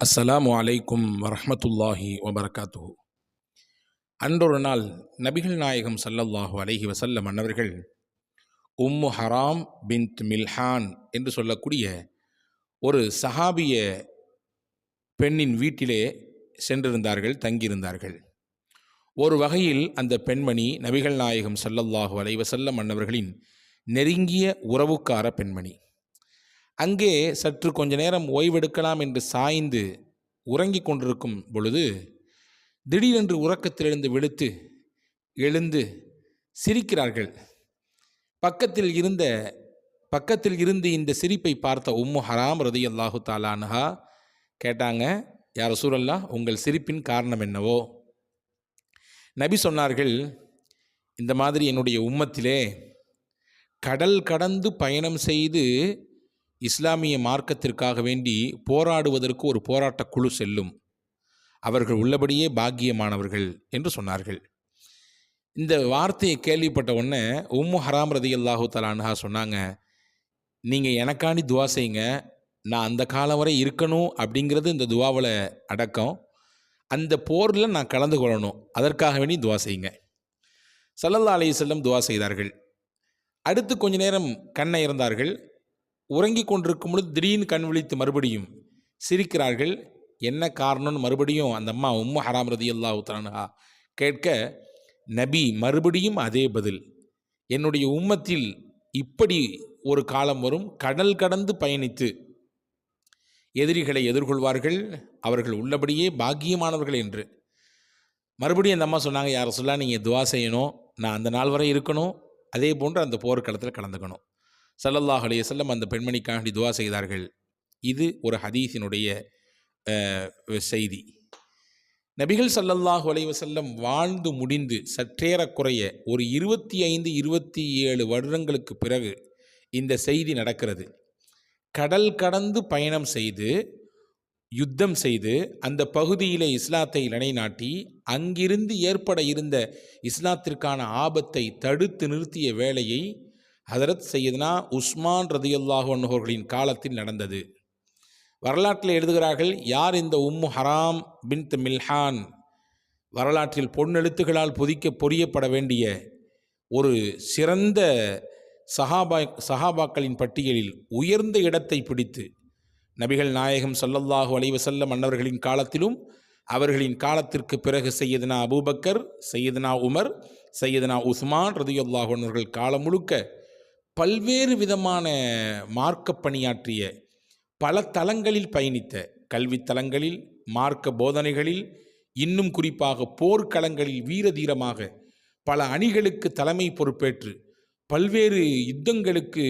அஸ்ஸலாமு அலைக்கும் வரஹ்மத்துல்லாஹி வபரகாத்துஹு. அன்றொரு நாள் நபிகள் நாயகம் சல்லல்லாஹு அலஹி வஸல்லம் அன்னவர்கள் உம்மு ஹராம் பின்த் மில்ஹான் என்று சொல்லக்கூடிய ஒரு சஹாபிய பெண்ணின் வீட்டிலே சென்றிருந்தார்கள் தங்கியிருந்தார்கள். ஒரு வகையில் அந்த பெண்மணி நபிகள் நாயகம் சல்லல்லாஹு அலைஹி வஸல்லம் அன்னவர்களின் நெருங்கிய உறவுக்கார பெண்மணி. அங்கே சற்று கொஞ்ச நேரம் ஓய்வெடுக்கலாம் என்று சாய்ந்து உறங்கிக் கொண்டிருக்கும் பொழுது திடீரென்று உறக்கத்திலிருந்து விழுத்து எழுந்து சிரிக்கிறார்கள். பக்கத்தில் இருந்த பக்கத்தில் இருந்து இந்த சிரிப்பை பார்த்த உம்மு ஹராம் ரதி அல்லாஹு தாலான்ஹா கேட்டாங்க யார் சூழல்லா உங்கள் சிரிப்பின் காரணம் என்னவோ? நபி சொன்னார்கள் இந்த மாதிரி என்னுடைய உம்மத்திலே கடல் கடந்து பயணம் செய்து இஸ்லாமிய மார்க்கத்திற்காக வேண்டி போராடுவதற்கு ஒரு போராட்டக் குழு செல்லும். அவர்கள் உள்ளபடியே பாக்கியமானவர்கள் என்று சொன்னார்கள். இந்த வார்த்தையை கேள்விப்பட்ட உடனே உம்மு ஹராம் ரதி அல்லாஹூ தலான்ஹா சொன்னாங்க நீங்கள் எனக்காண்டி துவா செய்யுங்க. நான் அந்த காலம் வரை இருக்கணும் அப்படிங்கிறது இந்த துவாவில் அடக்கம். அந்த போரில் நான் கலந்து கொள்ளணும். அதற்காக வேண்டி துவா செய்யுங்க. சல்லல்லா அலி செல்லம் துவா செய்தார்கள். அடுத்து கொஞ்ச நேரம் கண்ணை இருந்தார்கள் உறங்கிக் கொண்டிருக்கும் பொழுது திடீர்னு கண் விழித்து மறுபடியும் சிரிக்கிறார்கள். என்ன காரணம்னு மறுபடியும் அந்த அம்மா உம்மு ஹராம் ரதி அல்லா தலன்ஹா கேட்க நபி மறுபடியும் அதே பதில். என்னுடைய உம்மத்தில் இப்படி ஒரு காலம் வரும். கடல் கடந்து பயணித்து எதிரிகளை எதிர்கொள்வார்கள். அவர்கள் உள்ளபடியே பாக்கியமானவர்கள் என்று. மறுபடியும் அந்த அம்மா சொன்னாங்க யாரை சொல்லா நீங்கள் துவா செய்யணும். நான் அந்த நாள் வரை இருக்கணும். அதே போன்று அந்த போர்க்களத்தில் கலந்துக்கணும். சல்லல்லாஹ் அலைய செல்லம் அந்த பெண்மணிக்காக துவா செய்தார்கள். இது ஒரு ஹதீஸினுடைய செய்தி. நபிகள் சல்லல்லாஹு அலைஹி வாழ்ந்து முடிந்து சற்றேறக்குறைய ஒரு இருபத்தி ஐந்து இருபத்தி ஏழு வருடங்களுக்கு பிறகு இந்த செய்தி நடக்கிறது. கடல் கடந்து பயணம் செய்து யுத்தம் செய்து அந்த பகுதியிலே இஸ்லாத்தை நிலைநாட்டி அங்கிருந்து ஏற்பட இருந்த இஸ்லாத்திற்கான ஆபத்தை தடுத்து நிறுத்திய வேலையை ஹதரத் சையத்னா உஸ்மான் ரதியுல்லாஹு அவர்களின் காலத்தில் நடந்தது. வரலாற்றில் எழுதுகிறார்கள் யார் இந்த உம்மு ஹராம் பின்த் மில்ஹான்? வரலாற்றில் பொன்னெழுத்துகளால் பொதிக்க பொறியப்பட வேண்டிய ஒரு சிறந்த சஹாபா சஹாபாக்களின் பட்டியலில் உயர்ந்த இடத்தை பிடித்து நபிகள் நாயகம் சல்லல்லாஹு அலைஹி வஸல்லம் அன்னவர்களின் காலத்திலும் அவர்களின் காலத்திற்கு பிறகு செய்யதுனா அபூபக்கர் செய்யதுனா உமர் செய்யதுனா உஸ்மான் ரதியுல்லாஹு அவர்கள் காலம் முழுக்க பல்வேறு விதமான மார்க்க பணியாற்றிய பல தலங்களில் பயணித்த கல்வித்தலங்களில் மார்க்க போதனைகளில் இன்னும் குறிப்பாக போர்க்களங்களில் வீரதீரமாக பல அணிகளுக்கு தலைமை பொறுப்பேற்று பல்வேறு யுத்தங்களுக்கு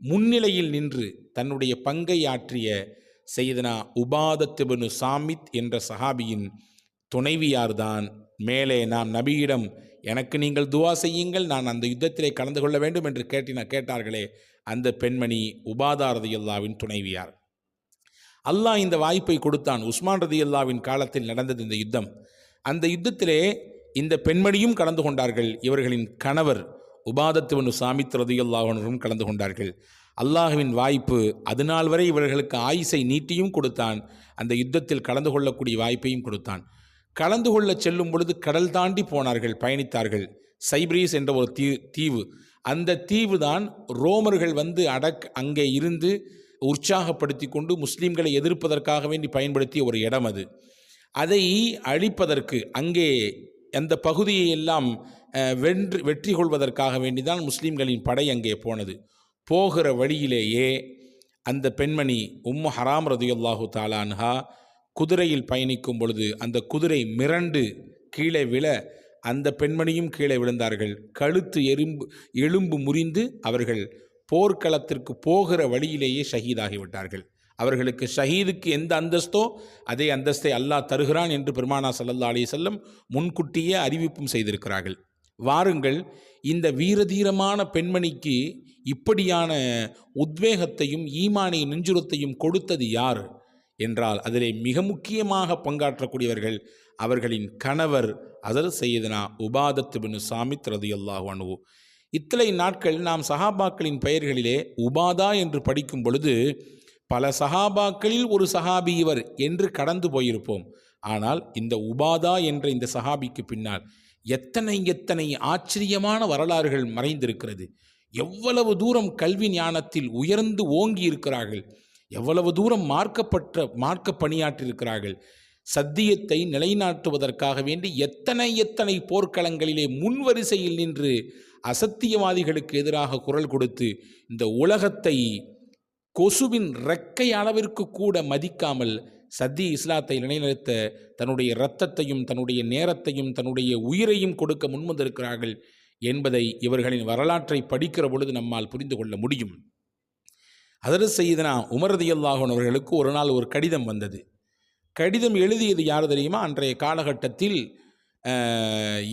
முன்னிலையில் நின்று தன்னுடைய பங்கை ஆற்றிய செய்தனா உபாதத்துபனு சாமித் என்ற சஹாபியின் துணைவியார்தான். மேலே நாம் நபியிடம் எனக்கு நீங்கள் துவா செய்யுங்கள் நான் அந்த யுத்தத்திலே கலந்து கொள்ள வேண்டும் என்று கேட்டின கேட்டார்களே அந்த பெண்மணி உபாதா ரதியல்லாவின் துணைவியார். அல்லாஹ் இந்த வாய்ப்பை கொடுத்தான். உஸ்மான் ரதியல்லாவின் காலத்தில் நடந்தது இந்த யுத்தம். அந்த யுத்தத்திலே இந்த பெண்மணியும் கலந்து கொண்டார்கள். இவர்களின் கணவர் உபாதத்துவனு சாமித் ரதியல்லாஹனும் கலந்து கொண்டார்கள். அல்லாஹுவின் வாய்ப்பு அதுநாள் வரை இவர்களுக்கு ஆயுசை நீட்டியும் கொடுத்தான். அந்த யுத்தத்தில் கலந்து கொள்ளக்கூடிய வாய்ப்பையும் கொடுத்தான். கலந்து கொள்ள செல்லும் பொழுது கடல் தாண்டி போனார்கள் பயணித்தார்கள். சைப்ரீஸ் என்ற ஒரு தீ தீவு. அந்த தீவு தான் ரோமர்கள் வந்து அடக் அங்கே இருந்து உற்சாகப்படுத்தி கொண்டு முஸ்லீம்களை எதிர்ப்பதற்காக வேண்டி பயன்படுத்திய ஒரு இடம் அது. அதை அழிப்பதற்கு அங்கே அந்த பகுதியை எல்லாம் வென்று வெற்றி கொள்வதற்காக வேண்டிதான் முஸ்லீம்களின் படை அங்கே போனது. போகிற வழியிலேயே அந்த பெண்மணி உம்மு ஹராம் ரதியுல்லாஹு தாலான்ஹா குதிரையில் பயணிக்கும் பொழுது அந்த குதிரை மிரண்டு கீழே விழ அந்த பெண்மணியும் கீழே விழுந்தார்கள். கழுத்து எறும்பு எலும்பு முறிந்து அவர்கள் போர்க்களத்திற்கு போகிற வழியிலேயே ஷஹீதாகிவிட்டார்கள் அவர்களுக்கு ஷஹீதுக்கு எந்த அந்தஸ்தோ அதே அந்தஸ்தை அல்லாஹ் தருகிறான் என்று பெருமானா சல்லல்லா அலி செல்லம் முன்கூட்டியே அறிவிப்பும் செய்திருக்கிறார்கள். வாருங்கள் இந்த வீரதீரமான பெண்மணிக்கு இப்படியான உத்வேகத்தையும் ஈமானிய நெஞ்சுரத்தையும் கொடுத்தது யார்? என்றால் அதிலே மிக முக்கியமாக பங்காற்றக்கூடியவர்கள் அவர்களின் கணவர் அதர் செய்தனா உபாதத்து பின் சாமித் ரதியல்லாஹு அனுவு இத்தனை நாட்கள் நாம் சஹாபாக்களின் பெயர்களிலே உபாதா என்று படிக்கும் பொழுது பல சஹாபாக்களில் ஒரு சஹாபி இவர் என்று கடந்து போயிருப்போம். ஆனால் இந்த உபாதா என்ற இந்த சஹாபிக்கு பின்னால் எத்தனை எத்தனை ஆச்சரியமான வரலாறுகள் மறைந்திருக்கிறது. எவ்வளவு தூரம் கல்வி ஞானத்தில் உயர்ந்து ஓங்கி இருக்கிறார்கள். எவ்வளவு தூரம் மார்க்கப்பட்ட மார்க்க பணியாற்றியிருக்கிறார்கள் சத்தியத்தை நிலைநாட்டுவதற்காக வேண்டி எத்தனை எத்தனை போர்க்களங்களிலே முன்வரிசையில் நின்று அசத்தியவாதிகளுக்கு எதிராக குரல் கொடுத்து இந்த உலகத்தை கொசுவின் ரெக்கை அளவிற்கு கூட மதிக்காமல் சத்தி இஸ்லாத்தை நிலைநிறுத்த தன்னுடைய இரத்தத்தையும் தன்னுடைய நேரத்தையும் தன்னுடைய உயிரையும் கொடுக்க முன்வந்திருக்கிறார்கள் என்பதை இவர்களின் வரலாற்றை படிக்கிற பொழுது நம்மால் புரிந்து கொள்ள முடியும். அதர் செய்தனா உமரதியல்லாஹன் அவர்களுக்கு ஒரு நாள் ஒரு கடிதம் வந்தது. கடிதம் எழுதியது யார் தெரியுமா? அன்றைய காலகட்டத்தில்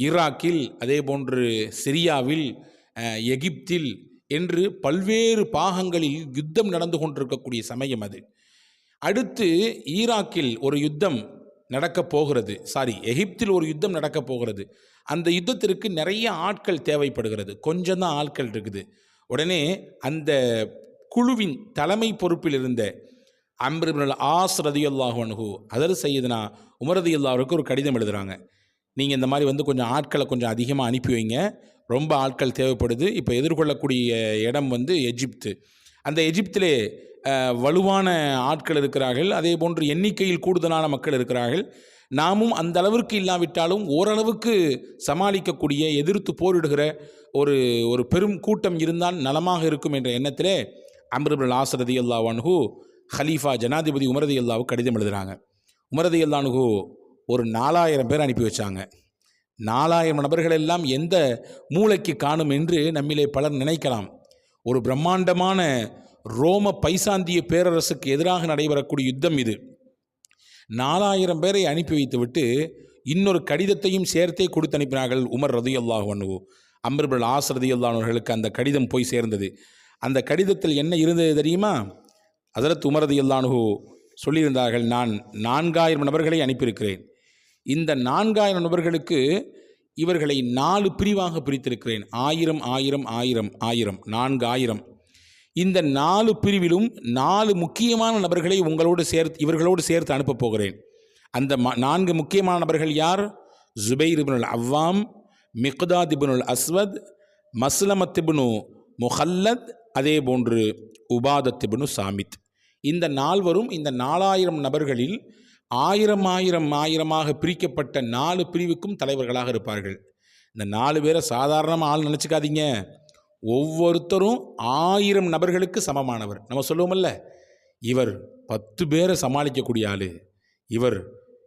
ஈராக்கில் அதே போன்று சிரியாவில் எகிப்தில் என்று பல்வேறு பாகங்களில் யுத்தம் நடந்து கொண்டிருக்கக்கூடிய சமயம் அது. அடுத்து ஈராக்கில் ஒரு யுத்தம் நடக்கப் போகிறது. சாரி எகிப்தில் ஒரு யுத்தம் நடக்கப் போகிறது. அந்த யுத்தத்திற்கு நிறைய ஆட்கள் தேவைப்படுகிறது. கொஞ்சம் தான் ஆட்கள் இருக்குது. உடனே அந்த குழுவின் தலைமை பொறுப்பில் இருந்த அம்ரிபுல் ஆஸ் ரதியுல்லாஹு அதர் செய்யுதுனா உமரதியுல்லாவுக்கு ஒரு கடிதம் எழுதுகிறாங்க நீங்கள் இந்த மாதிரி வந்து கொஞ்சம் ஆட்களை கொஞ்சம் அதிகமாக அனுப்பி வைங்க. ரொம்ப ஆட்கள் தேவைப்படுது. இப்போ எதிர்கொள்ளக்கூடிய இடம் வந்து எஜிப்து. அந்த எஜிப்திலே வலுவான ஆட்கள் இருக்கிறார்கள். அதே போன்று எண்ணிக்கையில் கூடுதலான மக்கள் இருக்கிறார்கள். நாமும் அந்த அளவிற்கு இல்லாவிட்டாலும் ஓரளவுக்கு சமாளிக்கக்கூடிய எதிர்த்து போரிடுகிற ஒரு ஒரு பெரும் கூட்டம் இருந்தால் நலமாக இருக்கும் என்ற எண்ணத்திலே அம்ருபுல் ஆசரதி அல்லா ஹலீஃபா ஜனாதிபதி உமரதி அல்லாவுக்கு கடிதம் எழுதுகிறாங்க உமரதி அல்லானுகு ஒரு நாலாயிரம் பேர் அனுப்பி வச்சாங்க. நாலாயிரம் நபர்கள் எல்லாம் எந்த மூளைக்கு காணும் என்று நம்மிலே பலர் நினைக்கலாம். ஒரு பிரம்மாண்டமான ரோம பைசாந்திய பேரரசுக்கு எதிராக நடைபெறக்கூடிய யுத்தம் இது. நாலாயிரம் பேரை அனுப்பி வைத்துவிட்டு இன்னொரு கடிதத்தையும் சேர்த்தே கொடுத்து அனுப்பினார்கள் உமர் ரதி அல்லாஹ் அனுகு அம்பர்பல் ஆஸ் ரதி அவர்களுக்கு அந்த கடிதம் போய் சேர்ந்தது. அந்த கடிதத்தில் என்ன இருந்தது தெரியுமா? அதரத் உமரது ரதி சொல்லியிருந்தார்கள் நான் நான்காயிரம் நபர்களை அனுப்பியிருக்கிறேன். இந்த நான்காயிரம் நபர்களுக்கு இவர்களை நாலு பிரிவாக பிரித்திருக்கிறேன். ஆயிரம் ஆயிரம் ஆயிரம் ஆயிரம் நான்கு ஆயிரம் இந்த நாலு பிரிவிலும் நாலு முக்கியமான நபர்களை உங்களோடு சேர்த்து இவர்களோடு சேர்த்து அனுப்பப் போகிறேன். அந்த ம- நான்கு முக்கியமான நபர்கள் யார்? Zubair Ibnul Awwam Miqdad Ibnul Aswad Maslamah Ibnu Muhallad அதே போன்று உபாதத் சாமித். இந்த நால்வரும் இந்த நாலாயிரம் நபர்களில் ஆயிரம் ஆயிரம் ஆயிரமாக பிரிக்கப்பட்ட நாலு பிரிவுக்கும் தலைவர்களாக இருப்பார்கள். இந்த நாலு பேரை சாதாரணமாக ஆள் நினச்சிக்காதீங்க. ஒவ்வொருத்தரும் ஆயிரம் நபர்களுக்கு சமமானவர். நம்ம சொல்லுவோமல்ல இவர் பத்து பேரை சமாளிக்கக்கூடிய ஆள் இவர்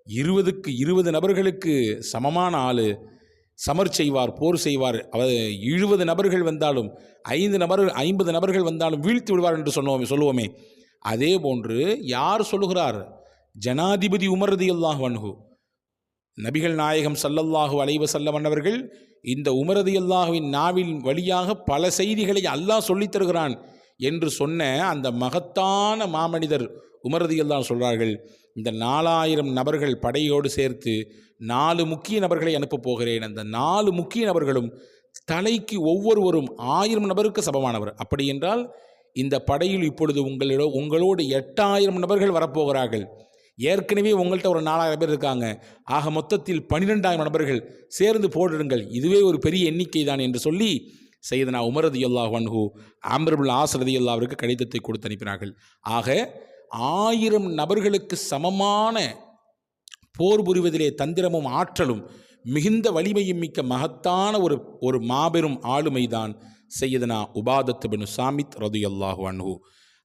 இருபதுக்கு இருபது நபர்களுக்கு சமமான ஆள் சமர் செய்வார் போர் செய்வார். அவர் எழுபது நபர்கள் வந்தாலும் ஐந்து நபர்கள் ஐம்பது நபர்கள் வந்தாலும் வீழ்த்தி விடுவார் என்று சொன்னோமே சொல்லுவோமே. அதே போன்று யார் சொல்லுகிறார்? ஜனாதிபதி உமரதி அல்லாஹ் வன்ஹு நபிகள் நாயகம் சல்லல்லாஹு அலைவ செல்லம் இந்த உமரதி அல்லாஹுவின் நாவின் வழியாக பல செய்திகளை அல்லாஹ் சொல்லித் தருகிறான். என்று சொன்ன அந்த மகத்தான மாமனிதர் உமரதியில் தான் சொல்கிறார்கள் இந்த நாலாயிரம் நபர்கள் படையோடு சேர்த்து நாலு முக்கிய நபர்களை அனுப்பப் போகிறேன். அந்த நாலு முக்கிய நபர்களும் தலைக்கு ஒவ்வொருவரும் ஆயிரம் நபருக்கு சமமானவர். அப்படி என்றால் இந்த படையில் இப்பொழுது உங்களிட உங்களோடு எட்டாயிரம் நபர்கள் வரப்போகிறார்கள். ஏற்கனவே உங்கள்கிட்ட ஒரு நாலாயிரம் பேர் இருக்காங்க. ஆக மொத்தத்தில் பன்னிரெண்டாயிரம் நபர்கள் சேர்ந்து போடுங்கள் இதுவே ஒரு பெரிய எண்ணிக்கை தான் என்று சொல்லி செய்தனா உமரதி அல்லாஹ் வன்ஹு ஆம்பரபுல் ஆசரதி அல்லாவிற்கு கடிதத்தை கொடுத்து அனுப்பினார்கள். ஆக ஆயிரம் நபர்களுக்கு சமமான போர் புரிவதிலே தந்திரமும் ஆற்றலும் மிகுந்த வலிமையும் மிக்க மகத்தான ஒரு ஒரு மாபெரும் ஆளுமைதான் செய்யதனா உபாதத்து பின் சாமித் ரதி அல்லாஹு அன்ஹு.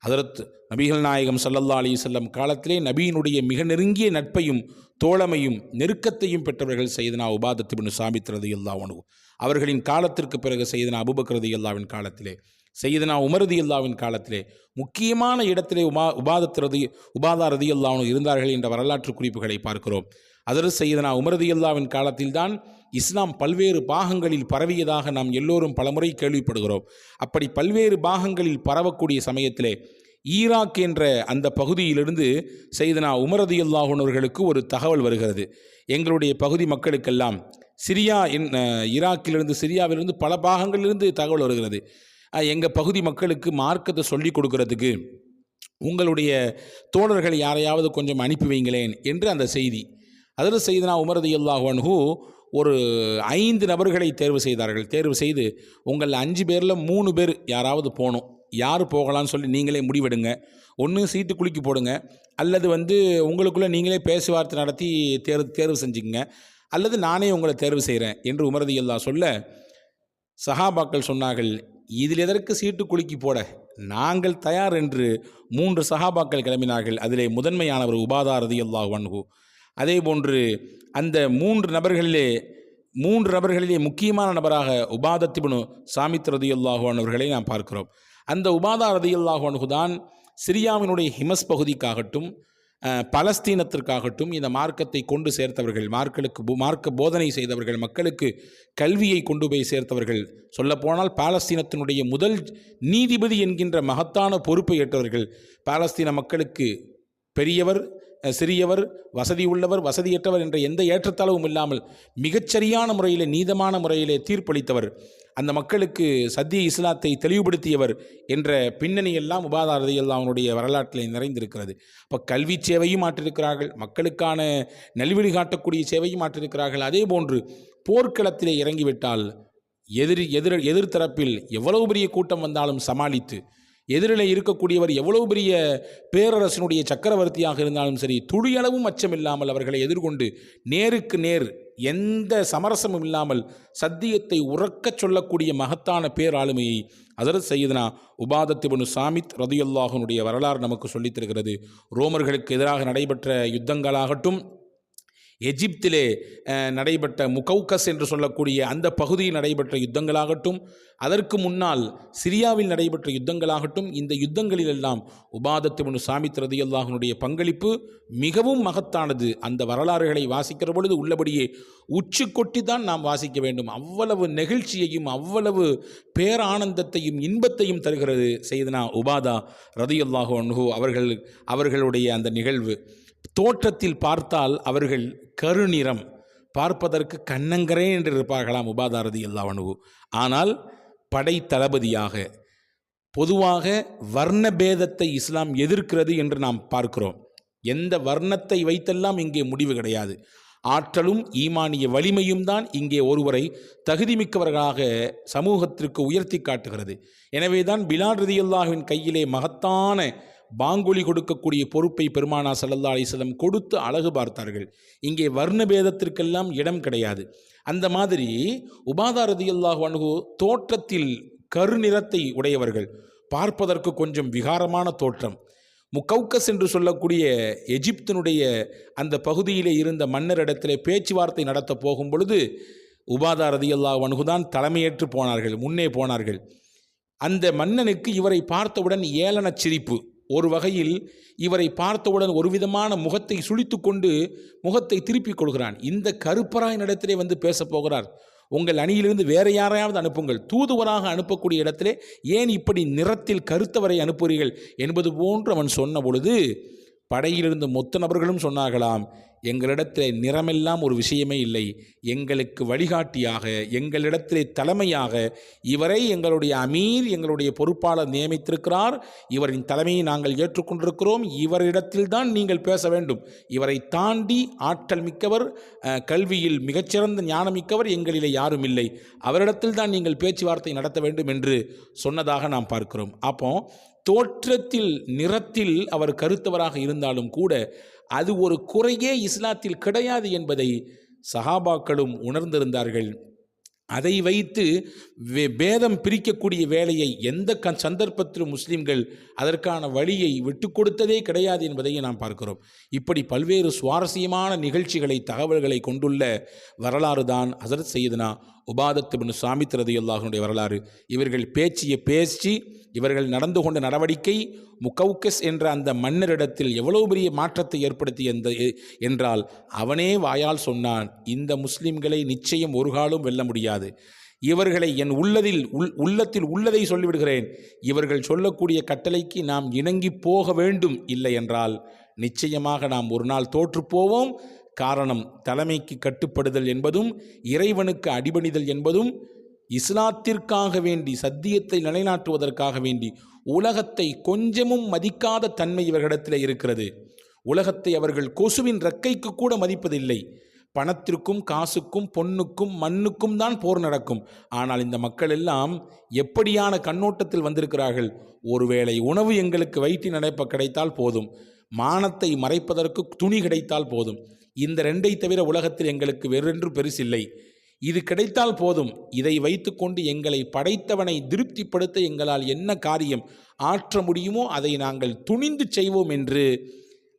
அதரத் நபிகள் நாயகம் சல்லல்லா அலி செல்லம் காலத்திலே நபியினுடைய மிக நெருங்கிய நட்பையும் தோழமையும் நெருக்கத்தையும் பெற்றவர்கள் செய்தனா உபாதத் பின்னு சாமித் ரதி அவர்களின் காலத்திற்கு பிறகு செய்தனா அபுபக்கர் அல்லாவின் காலத்திலே செய்தனா உமரதி அல்லாவின் காலத்திலே முக்கியமான இடத்திலே உமா உபாதத் ரதி அல்லாவும் இருந்தார்கள் என்ற வரலாற்று குறிப்புகளை பார்க்கிறோம். அதற்கு செய்தனா உமரதி அல்லாவின் காலத்தில்தான் இஸ்லாம் பல்வேறு பாகங்களில் பரவியதாக நாம் எல்லோரும் பலமுறை கேள்விப்படுகிறோம். அப்படி பல்வேறு பாகங்களில் பரவக்கூடிய சமயத்திலே ஈராக் என்ற அந்த பகுதியிலிருந்து செய்தனா உமரதி அல்லாஹுனவர்களுக்கு ஒரு தகவல் வருகிறது. எங்களுடைய பகுதி மக்களுக்கெல்லாம் சிரியா என் ஈராக்கிலிருந்து சிரியாவிலிருந்து பல பாகங்களிலிருந்து தகவல் வருகிறது. எங்கள் பகுதி மக்களுக்கு மார்க்கத்தை சொல்லி கொடுக்கறதுக்கு உங்களுடைய தோழர்கள் யாரையாவது கொஞ்சம் அனுப்பி வைங்களேன் என்று அந்த செய்தி. அதில் செய்தனா உமரது அல்லாஹன்ஹூ ஒரு ஐந்து நபர்களை தேர்வு செய்தார்கள். தேர்வு செய்து உங்கள் அஞ்சு பேரில் மூணு பேர் யாராவது போகணும். யார் போகலான்னு சொல்லி நீங்களே முடிவெடுங்க. ஒன்று சீட்டு குலுக்கி போடுங்க. அல்லது வந்து உங்களுக்குள்ளே நீங்களே பேச்சுவார்த்தை நடத்தி தேர்வு தேர்வு செஞ்சுக்கங்க. அல்லது நானே உங்களை தேர்வு செய்கிறேன் என்று உமரதி அல்லா சொல்ல சஹாபாக்கள் சொன்னார்கள். இதில் எதற்கு சீட்டு குலுக்கி போட நாங்கள் தயார் என்று மூன்று சஹாபாக்கள் கிளம்பினார்கள். அதிலே முதன்மையானவர் உபாதாரதி அல்லாஹ் வன்ஹு அதே போன்று அந்த மூன்று நபர்களிலே மூன்று நபர்களிலே முக்கியமான நபராக உபாதத்திபனு சாமித் ரதி அல்லாஹுவான் அவர்களை நாம் பார்க்கிறோம். அந்த உபாதா ரதி அல்லாஹுவான்ஹு தான் சிரியாவினுடைய ஹிமஸ் பகுதிக்காகட்டும் பலஸ்தீனத்திற்காகட்டும் இந்த மார்க்கத்தை கொண்டு சேர்த்தவர்கள் மார்க்களுக்கு மார்க்க போதனை செய்தவர்கள் மக்களுக்கு கல்வியை கொண்டு போய் சேர்த்தவர்கள். சொல்லப்போனால் பாலஸ்தீனத்தினுடைய முதல் நீதிபதி என்கின்ற மகத்தான பொறுப்பை ஏற்றவர்கள். பாலஸ்தீன மக்களுக்கு பெரியவர் சிறியவர் வசதி உள்ளவர் வசதியற்றவர் என்ற எந்த ஏற்றத்தாழ்வும் இல்லாமல் மிகச்சரியான முறையிலே நீதமான முறையிலே தீர்ப்பளித்தவர். அந்த மக்களுக்கு சத்திய இஸ்லாத்தை தெளிவுபடுத்தியவர் என்ற பின்னணியெல்லாம் உபாதாரதி எல்லாம் அவனுடைய வரலாற்றில் நிறைந்திருக்கிறது. இப்போ கல்வி சேவையும் ஆற்றிருக்கிறார்கள் மக்களுக்கான நல்வழி காட்டக்கூடிய சேவையும் ஆற்றிருக்கிறார்கள். அதே போன்று போர்க்களத்திலே இறங்கிவிட்டால் எதிர் எதிர் எதிர்த்தரப்பில் எவ்வளவு பெரிய கூட்டம் வந்தாலும் சமாளித்து எதிரில் இருக்கக்கூடியவர் எவ்வளவு பெரிய பேரரசனுடைய சக்கரவர்த்தியாக இருந்தாலும் சரி துளியளவும் அச்சமில்லாமல் அவர்களை எதிர்கொண்டு நேருக்கு நேர் எந்த சமரசமும் இல்லாமல் சத்தியத்தை உறக்கச் சொல்லக்கூடிய மகத்தான பேராளுமையை அதரத் செய்தனா உபாதத்திபனு சாமித் ரதியுல்லாஹனுடைய வரலாறு நமக்கு சொல்லித்திருக்கிறது ரோமர்களுக்கு எதிராக நடைபெற்ற யுத்தங்களாகட்டும் எஜிப்திலே நடைபெற்ற முகௌகஸ் என்று சொல்லக்கூடிய அந்த பகுதியில் நடைபெற்ற யுத்தங்களாகட்டும் அதற்கு முன்னால் சிரியாவில் நடைபெற்ற யுத்தங்களாகட்டும் இந்த யுத்தங்களிலெல்லாம் உபாதத்துபனு சாமித் ரதியல்லாஹனுடைய பங்களிப்பு மிகவும் மகத்தானது. அந்த வரலாறுகளை வாசிக்கிற பொழுது உள்ளபடியே உச்சி கொட்டி தான் நாம் வாசிக்க வேண்டும். அவ்வளவு நெகிழ்ச்சியையும் அவ்வளவு பேரானந்தத்தையும் இன்பத்தையும் தருகிறது செய்தனா உபாதா ரதியல்லாஹு அவர்கள் அவர்களுடைய அந்த நிகழ்வு. தோற்றத்தில் பார்த்தால் அவர்கள் கருநிறம். பார்ப்பதற்கு கண்ணங்கரே என்று இருப்பார்களாம் உபாதாரதி எல்லாவனுவு ஆனால் படை தளபதியாக பொதுவாக வர்ண பேதத்தை இஸ்லாம் எதிர்க்கிறது என்று நாம் பார்க்கிறோம். எந்த வர்ணத்தை வைத்தெல்லாம் இங்கே முடிவு கிடையாது. ஆற்றலும் ஈமானிய வலிமையும் தான் இங்கே ஒருவரை தகுதிமிக்கவர்களாக சமூகத்திற்கு உயர்த்தி காட்டுகிறது. எனவேதான் பிலால் ரதியுல்லாஹுவின் கையிலே மகத்தான பாங்குலி கொடுக்கக்கூடிய பொறுப்பை பெருமானா சல்லல்லா அலிஸ்லம் கொடுத்து அழகு பார்த்தார்கள். இங்கே வர்ண பேதத்திற்கெல்லாம் இடம் கிடையாது. அந்த மாதிரி உபாதாரதி அல்லாஹ் அணுகு தோற்றத்தில் கருநிறத்தை உடையவர்கள். பார்ப்பதற்கு கொஞ்சம் விகாரமான தோற்றம். முக்கௌக்கஸ் என்று சொல்லக்கூடிய எஜிப்தினுடைய அந்த பகுதியிலே இருந்த மன்னரிடத்திலே பேச்சுவார்த்தை நடத்த போகும் பொழுது உபாதா ரதியுல்லாஹு அணுகுதான் தலைமையேற்று போனார்கள் முன்னே போனார்கள். அந்த மன்னனுக்கு இவரை பார்த்தவுடன் ஏளனச் சிரிப்பு. ஒரு வகையில் இவரை பார்த்தவுடன் ஒரு விதமான முகத்தை சுழித்து கொண்டு முகத்தை திருப்பிக் கொள்கிறான். இந்த கருப்பராய் இடத்திலே வந்து பேசப் போகிறார். உங்கள் அணியிலிருந்து வேறு யாரையாவது அனுப்புங்கள். தூதுவராக அனுப்பக்கூடிய இடத்திலே ஏன் இப்படி நிறத்தில் கருத்தவரை அனுப்புகிறீர்கள்? என்பது போன்று அவன் சொன்ன பொழுது படையிலிருந்து மொத்த நபர்களும் சொன்னார்களாம். எங்களிடத்திலே நிறமெல்லாம் ஒரு விஷயமே இல்லை. எங்களுக்கு வழிகாட்டியாக எங்களிடத்திலே தலைமையாக இவரை எங்களுடைய அமீர் எங்களுடைய பொறுப்பாளர் நியமித்திருக்கிறார். இவரின் தலைமையை நாங்கள் ஏற்றுக்கொண்டிருக்கிறோம். இவரிடத்தில்தான் நீங்கள் பேச வேண்டும். இவரை தாண்டி ஆற்றல் மிக்கவர் கல்வியில் மிகச்சிறந்த ஞானம் மிக்கவர் எங்களிலே யாரும் இல்லை. அவரிடத்தில் தான் நீங்கள் பேச்சுவார்த்தை நடத்த வேண்டும் என்று சொன்னதாக நாம் பார்க்கிறோம். அப்போ தோற்றத்தில் நிறத்தில் அவர் கருத்தவராக இருந்தாலும் கூட அது ஒரு குறையே இஸ்லாத்தில் கிடையாது என்பதை சஹாபாக்களும் உணர்ந்திருந்தார்கள். அதை வைத்து வே- பேதம் பிரிக்கக்கூடிய வேலையை எந்த க சந்தர்ப்பத்திலும் முஸ்லிம்கள் அதற்கான வழியை விட்டு கொடுத்ததே கிடையாது என்பதை நாம் பார்க்கிறோம். இப்படி பல்வேறு சுவாரஸ்யமான நிகழ்ச்சிகளை தகவல்களை கொண்டுள்ள வரலாறு தான் ஹசரத் செய்தனா உபாதத்து பின் சாமித் அல்லாஹனுடைய வரலாறு. இவர்கள் பேச்சிய பேச்சு இவர்கள் நடந்து கொண்ட நடவடிக்கை முகவுக்கஸ் என்ற அந்த மன்னரிடத்தில் எவ்வளவு பெரிய மாற்றத்தை ஏற்படுத்தி எந்த என்றால் அவனே வாயால் சொன்னான் இந்த முஸ்லிம்களை நிச்சயம் ஒரு காலும் வெல்ல முடியாது. இவர்களை என் உள்ளதில் உள் உள்ளத்தில் உள்ளதை சொல்லிவிடுகிறேன். இவர்கள் சொல்லக்கூடிய கட்டளைக்கு நாம் இணங்கி போக வேண்டும் இல்லை என்றால் நிச்சயமாக நாம் ஒரு நாள் தோற்றுப்போவோம் காரணம் தலைமைக்கு கட்டுப்படுதல் என்பதும் இறைவனுக்கு அடிபணிதல் என்பதும் இஸ்லாத்திற்காக வேண்டி சத்தியத்தை நிலைநாட்டுவதற்காக வேண்டி உலகத்தை கொஞ்சமும் மதிக்காத தன்மை இவர்களிடத்தில் இருக்கிறது. உலகத்தை அவர்கள் கொசுவின் ரெக்கைக்கு கூட மதிப்பதில்லை. பணத்திற்கும் காசுக்கும் பொன்னுக்கும் மண்ணுக்கும் தான் போர் நடக்கும். ஆனால் இந்த மக்கள் எல்லாம் எப்படியான கண்ணோட்டத்தில் வந்திருக்கிறார்கள்? ஒருவேளை உணவு எங்களுக்கு வயிற்றின் அடைப்ப கிடைத்தால் போதும். மானத்தை மறைப்பதற்கு துணி கிடைத்தால் போதும். இந்த ரெண்டை தவிர உலகத்தில் எங்களுக்கு வேறென்று பெருசில்லை. இது கிடைத்தால் போதும். இதை வைத்துக்கொண்டு எங்களை படைத்தவனை திருப்திப்படுத்த எங்களால் என்ன காரியம்? ஆற்ற முடியுமோ அதை நாங்கள் துணிந்து செய்வோம் என்று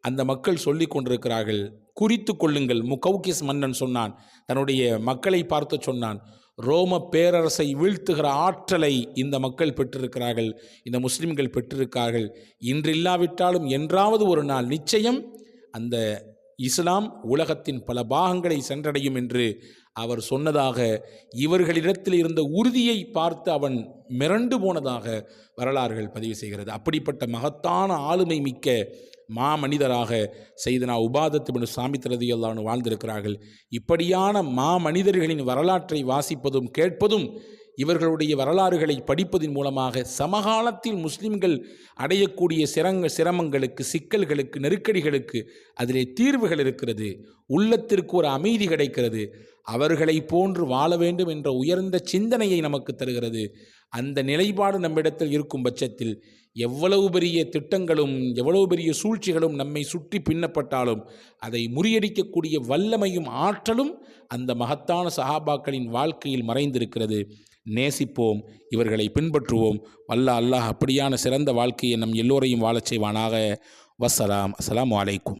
அந்த மக்கள் சொல்லி கொண்டிருக்கிறார்கள். குறித்து கொள்ளுங்கள். முகௌகிஸ் மன்னன் சொன்னான். தன்னுடைய மக்களை பார்த்து சொன்னான். ரோம பேரரசை வீழ்த்துகிற ஆற்றலை இந்த மக்கள் பெற்றிருக்கிறார்கள். இந்த முஸ்லிம்கள் பெற்றிருக்கிறார்கள் இன்றில்லாவிட்டாலும் என்றாவது ஒரு நாள் நிச்சயம் அந்த இஸ்லாம் உலகத்தின் பல பாகங்களை சென்றடையும் என்று அவர் சொன்னதாக இவர்களிடத்தில் இருந்த உறுதியை பார்த்து அவன் மிரண்டு போனதாக வரலாறுகள் பதிவு செய்கிறது. அப்படிப்பட்ட மகத்தான ஆளுமை மிக்க மாமனிதராக செய்தனா உபாதத்து பின் சாமித் ரதியல்லான்னு வாழ்ந்திருக்கிறார்கள். இப்படியான மாமனிதர்களின் வரலாற்றை வாசிப்பதும் கேட்பதும் இவர்களுடைய வரலாறுகளை படிப்பதன் மூலமாக சமகாலத்தில் முஸ்லிம்கள் அடையக்கூடிய சிரங்க சிரமங்களுக்கு சிக்கல்களுக்கு நெருக்கடிகளுக்கு அதிலே தீர்வுகள் இருக்கிறது. உள்ளத்திற்கு ஒரு அமைதி கிடைக்கிறது. அவர்களை போன்று வாழ வேண்டும் என்ற உயர்ந்த சிந்தனையை நமக்கு தருகிறது. அந்த நிலைப்பாடு நம்மிடத்தில் இருக்கும் பட்சத்தில் எவ்வளவு பெரிய திட்டங்களும் எவ்வளவு பெரிய சூழ்ச்சிகளும் நம்மை சுற்றி பின்னப்பட்டாலும் அதை முறியடிக்கக்கூடிய வல்லமையும் ஆற்றலும் அந்த மகத்தான சஹாபாக்களின் வாழ்க்கையில் மறைந்திருக்கிறது. நேசிப்போம் இவர்களை பின்பற்றுவோம். வல்ல அல்லாஹ் அப்படியான சிறந்த வாழ்க்கையை நம் எல்லோரையும் வாழச் செய்வானாக. வஸ்ஸலாம் அஸ்லாம் அலைக்கும்.